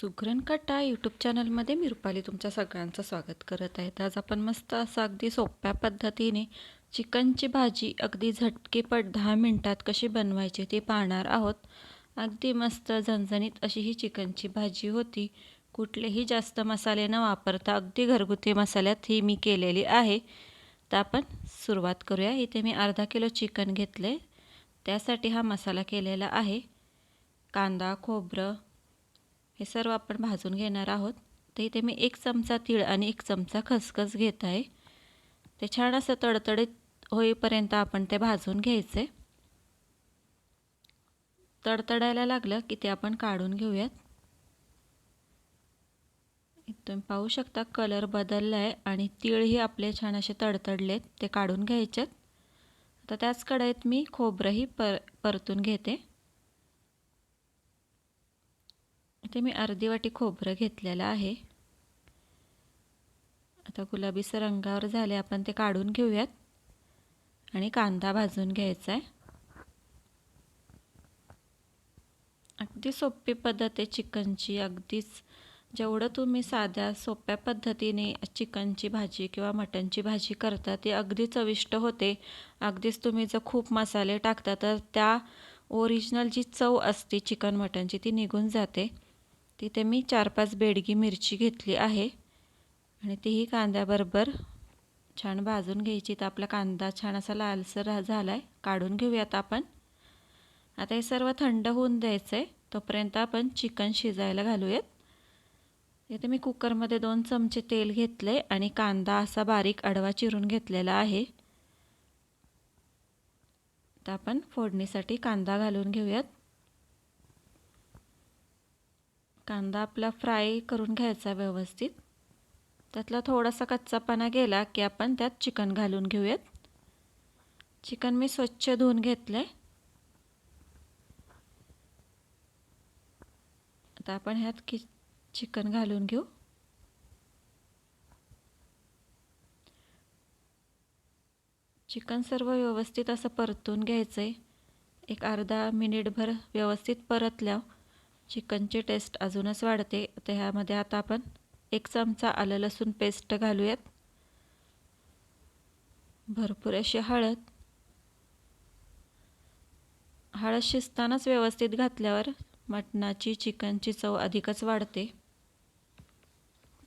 सुगरण कट्टा यूट्यूब चॅनलमध्ये मी रुपाली तुमच्या सगळ्यांचं स्वागत करत आहे. आज आपण मस्त असं अगदी सोप्या पद्धतीने चिकनची भाजी अगदी झटकेपट दहा मिनटात कशी बनवायची ते पाहणार आहोत. अगदी मस्त झणझणीत अशी ही चिकनची भाजी होती. कुठलेही जास्त मसाले न वापरता अगदी घरगुती मसाल्यात ही मी केलेली आहे. तर आपण सुरुवात करूया. इथे मी अर्धा किलो चिकन घेतले. त्यासाठी हा मसाला केलेला आहे. कांदा खोबरं हे सर्व आपण भाजून घेणार आहोत. तर इथे मी एक चमचा तीळ आणि एक चमचा खसखस घेत आहे. ते छान असं तडतडीत होईपर्यंत आपण ते भाजून घ्यायचे. तडतडायला लागलं की ते आपण काढून घेऊयात. तुम्ही पाहू शकता कलर बदलला आहे आणि तीळही आपले छान असे तडतडलेत ते काढून घ्यायचेत. आता त्याच कढईत मी खोबरंही पर परतून घेते. इथे मी अर्धी वाटी खोबरं घेतलेलं आहे. आता गुलाबीचं रंगावर झाले आपण ते काढून घेऊयात. आणि कांदा भाजून घ्यायचा आहे अगदी सोपी पद्धत आहे चिकनची. अगदीच जेवढं तुम्ही साध्या सोप्या पद्धतीने चिकनची भाजी किंवा मटनची भाजी करता ती अगदी चविष्ट होते. अगदीच तुम्ही जर खूप मसाले टाकता तर त्या ओरिजिनल जी चव असते चिकन मटनची ती निघून जाते. तिथे मी चार पाच बेडगी मिरची घेतली आहे. आणि तीही कांद्याबरोबर छान भाजून घ्यायची. तर आपला कांदा छान असा लालसर झाला आहे काढून घेऊयात आपण. आता हे सर्व थंड होऊन द्यायचं आहे तोपर्यंत आपण चिकन शिजायला घालूयात. इथे मी कुकरमध्ये दोन चमचे तेल घेतले आणि कांदा असा बारीक आडवा चिरून घेतलेला आहे. तर आपण फोडणीसाठी कांदा घालून घेऊयात. कांदा आपला फ्राय करून घ्यायचा व्यवस्थित. त्यातला थोडासा कच्चापणा गेला की आपण त्यात चिकन घालून घेऊयात. चिकन मी स्वच्छ धुवून घेतलं आहे आता आपण ह्यात कि चिकन घालून घेऊ. चिकन सर्व व्यवस्थित असं परतून घ्यायचं आहे एक अर्धा मिनिटभर व्यवस्थित परतल्यावर चिकनची टेस्ट अजूनच वाढते. तर ह्यामध्ये आता आपण एक चमचा आलं लसूण पेस्ट घालूयात. भरपूर अशी हळद. हळद शिजतानाच व्यवस्थित घातल्यावर मटणाची चिकनची चव अधिकच वाढते.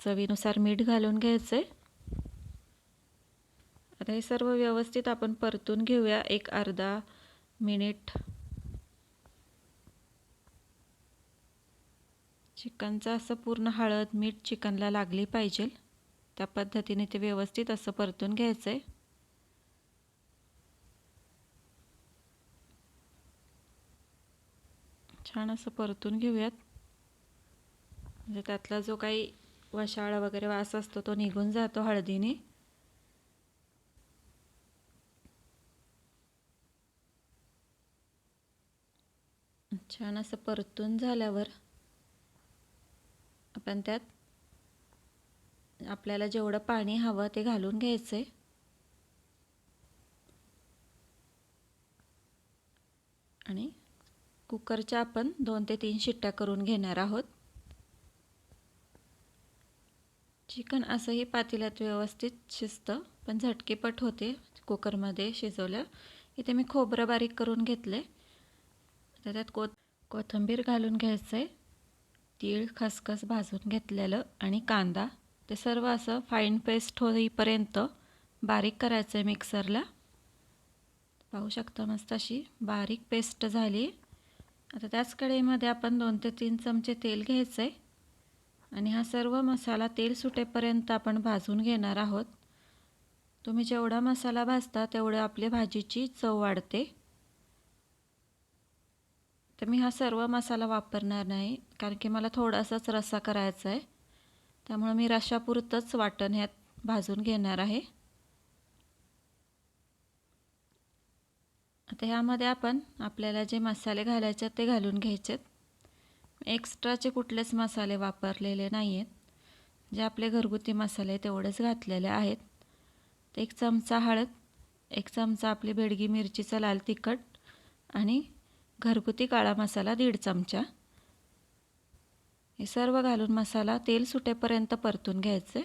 चवीनुसार मीठ घालून घ्यायचं. आहे आता हे सर्व व्यवस्थित आपण परतून घेऊया. एक अर्धा मिनिट चिकनचं असं पूर्ण हळद मीठ चिकनला लागली पाहिजे. त्या पद्धतीने ते व्यवस्थित असं परतून घ्यायचं आहे छान असं परतून घेऊयात. म्हणजे त्यातला जो काही वशाळा वगैरे वास असतो तो निघून जातो हळदीने. छान असं परतून झाल्यावर आपण त्यात आपल्याला जेवढं पाणी हवं ते घालून घ्यायचं आहे आणि कुकरच्या आपण दोन ते तीन शिट्ट्या करून घेणार आहोत. चिकन असंही पातेल्यात व्यवस्थित शिजतं पण झटकेपट होते कुकरमध्ये शिजवलं इथे मी खोबरं बारीक करून घेतले तर त्यात को कोथिंबीर घालून घ्यायचं आहे तीळ खसखस भाजून घेतलेलं आणि कांदा. ते सर्व असं फाईन पेस्ट होईपर्यंत बारीक करायचं आहे मिक्सरला पाहू शकता मस्त अशी बारीक पेस्ट झाली. आता त्याच कढईमध्ये आपण दोन ते तीन चमचे तेल घ्यायचं आहे आणि हा सर्व मसाला तेल सुटेपर्यंत आपण भाजून घेणार आहोत. तुम्ही जेवढा मसाला भाजता तेवढं आपल्या भाजीची चव वाढते. तर मी हा सर्व मसाला वापरणार नाही कारण की मला थोडासाच रस्सा करायचा आहे. त्यामुळं मी रशापुरतंच वाटण ह्यात भाजून घेणार आहे. आता ह्यामध्ये आपण आपल्याला जे मसाले घालायचे ते घालून घ्यायचे एक्स्ट्राचे कुठलेच मसाले वापरलेले नाही आहेत. जे आपले घरगुती मसाले तेवढेच घातलेले आहेत. एक चमचा हळद एक चमचा आपली बेडगी मिरचीचा लाल तिखट आणि घरगुती काळा मसाला दीड चमचा. हे सर्व घालून मसाला तेल सुटेपर्यंत परतून घ्यायचे.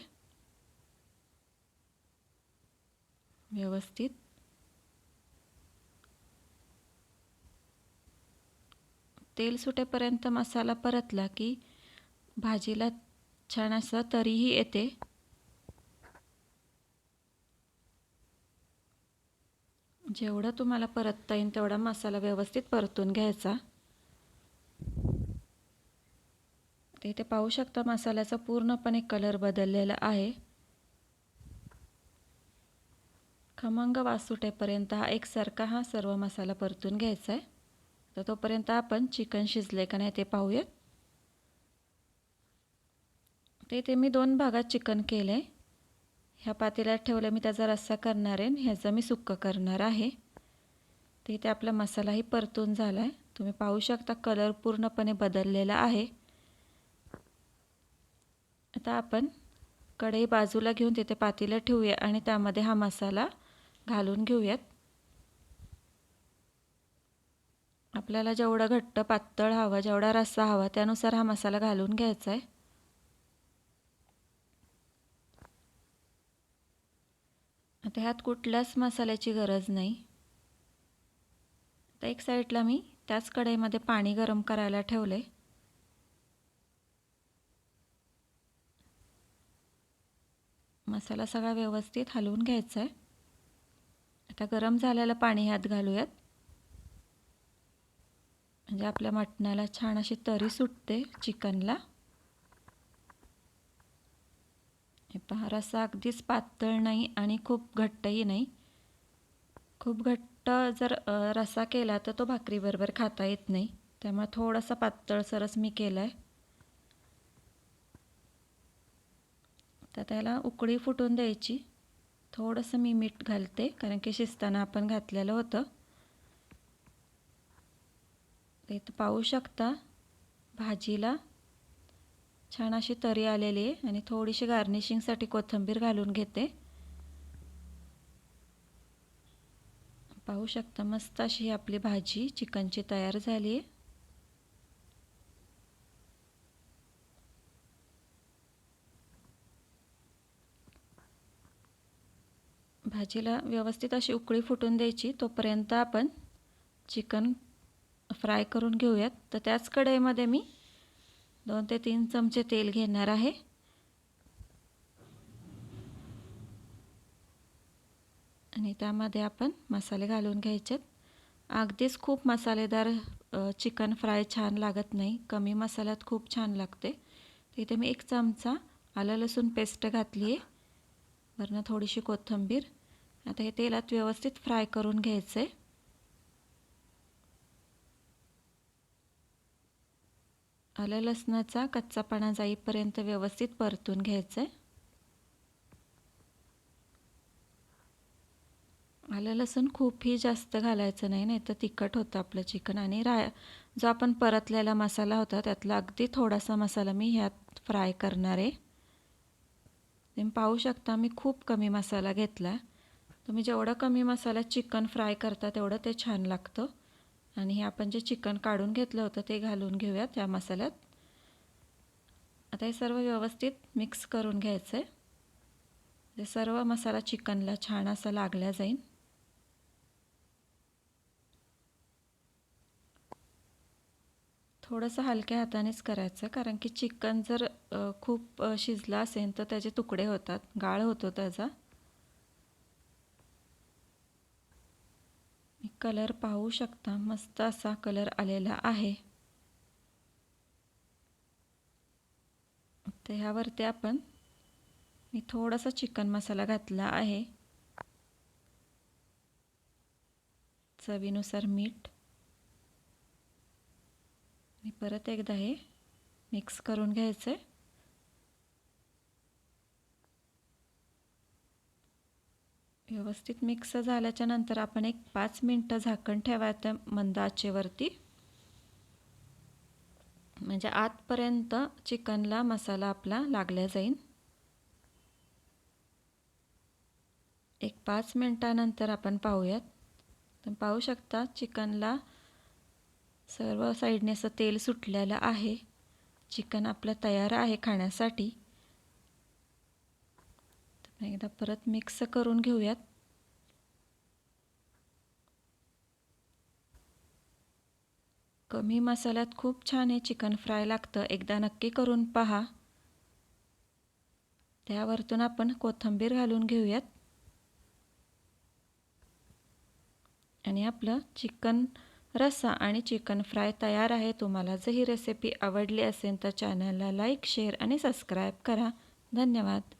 व्यवस्थित. तेल सुटेपर्यंत मसाला परतला की भाजीला छान असं तरीही येते. जेवढं तुम्हाला परतता येईल तेवढा मसाला व्यवस्थित परतून घ्यायचा. ते इथे पाहू शकता मसाल्याचा पूर्णपणे कलर बदललेला आहे. खमंग वास सुटेपर्यंत हा एकसारखा हा सर्व मसाला परतून घ्यायचा आहे तर तोपर्यंत आपण चिकन शिजले का नाही ते पाहूयात ते इथे मी दोन भागात चिकन केलं आहे ह्या पातेल्यात ठेवलं मी त्याचा रस्सा करणार आहे ह्याचं मी सुक्कं करणार आहे. तर इथे आपला मसालाही परतून झाला आहे तुम्ही पाहू शकता कलर पूर्णपणे बदललेला आहे. आता आपण कढई बाजूला घेऊन तिथे पातेलं ठेवूया आणि त्यामध्ये हा मसाला घालून घेऊयात. आपल्याला जेवढं घट्ट पातळ हवा जेवढा रस्सा हवा त्यानुसार हा मसाला घालून घ्यायचा आहे आता ह्यात कुठल्याच मसाल्याची गरज नाही. आता एक साईडला मी त्याच कढईमध्ये पाणी गरम करायला ठेवले मसाला सगळा व्यवस्थित हलवून घ्यायचा आहे आता गरम झालेलं पाणी ह्यात घालूयात. म्हणजे आपल्या मटणाला छान अशी तरी सुटते चिकनला. हे पहा रस्सा अगदीच पातळ नाही आणि खूप घट्टही नाही. खूप घट्ट जर रस्सा केला तर तो भाकरीबरोबर खाता येत नाही. त्यामुळे थोडासा पातळसरच मी केला आहे तर त्याला उकळी फुटून द्यायची. थोडंसं मी मीठ घालते कारण की शिजताना आपण घातलेलं होतं. इथं पाहू शकता भाजीला छान अशी तरी आलेली आहे. आणि थोडीशी गार्निशिंगसाठी कोथिंबीर घालून घेते. पाहू शकता मस्त अशी आपली भाजी चिकनची तयार झाली आहे. भाजीला व्यवस्थित अशी उकळी फुटून द्यायची. तोपर्यंत आपण चिकन फ्राय करून घेऊयात. तर त्याच कढईमध्ये मी दोन ते तीन चमचे तेल घेणार आहे. आणि त्यामध्ये आपण मसाले घालून घ्यायचेत. अगदीच खूप मसालेदार चिकन फ्राय छान लागत नाही. कमी मसाल्यात खूप छान लागते. तिथे मी एक चमचा आलं लसूण पेस्ट घातली आहे वरनं थोडीशी कोथिंबीर. आता हे तेलात व्यवस्थित फ्राय करून घ्यायचं आहे आलं लसणाचा कच्चापणा जाईपर्यंत व्यवस्थित परतून घ्यायचं आहे आलं लसूण खूपही जास्त घालायचं नाही नाही तर तिखट होतं आपलं चिकन. आणि रा जो आपण परतलेला मसाला होता त्यातला अगदी थोडासा मसाला मी ह्यात फ्राय करणार आहे. तुम्ही पाहू शकता मी खूप कमी मसाला घेतला. तुम्ही जेवढं कमी मसाला चिकन फ्राय करता तेवढं ते छान लागतं. आणि हे आपण जे चिकन काढून घेतलं होतं ते घालून घेऊयात त्या मसाल्यात. आता हे सर्व व्यवस्थित मिक्स करून घ्यायचं आहे ते सर्व मसाला चिकनला छान असा लागला जाईल थोडंसं हलक्या हातानेच करायचं कारण की चिकन जर खूप शिजलं असेल तर त्याचे तुकडे होतात गाळ होतो त्याचा. कलर पाहू शकता. मस्त असा कलर आलेला आहे. तर ह्यावरती आपण मी थोडासा चिकन मसाला घातला आहे. चवीनुसार मीठ. मी परत एकदा हे मिक्स करून घ्यायचं आहे व्यवस्थित मिक्स झाल्याच्यानंतर आपण एक पाच मिनटं झाकण ठेवायचं मंद आचेवरती म्हणजे आतपर्यंत चिकनला मसाला आपला लागला जाईल एक पाच मिनटानंतर आपण पाहूयात. तर पाहू शकता चिकनला सर्व साईडने असं तेल सुटलेलं आहे. चिकन आपलं तयार आहे खाण्यासाठी. एकदा परत मिक्स करून घेऊयात. कमी मसाल्यात खूप छान हे चिकन फ्राय लागतं. एकदा नक्की करून पहा. त्यावरतून आपण कोथिंबीर घालून घेऊयात. आणि आपलं चिकन रस्सा आणि चिकन फ्राय तयार आहे. तुम्हाला जर ही रेसिपी आवडली असेल तर चॅनलला लाईक शेअर आणि सबस्क्राईब करा. धन्यवाद.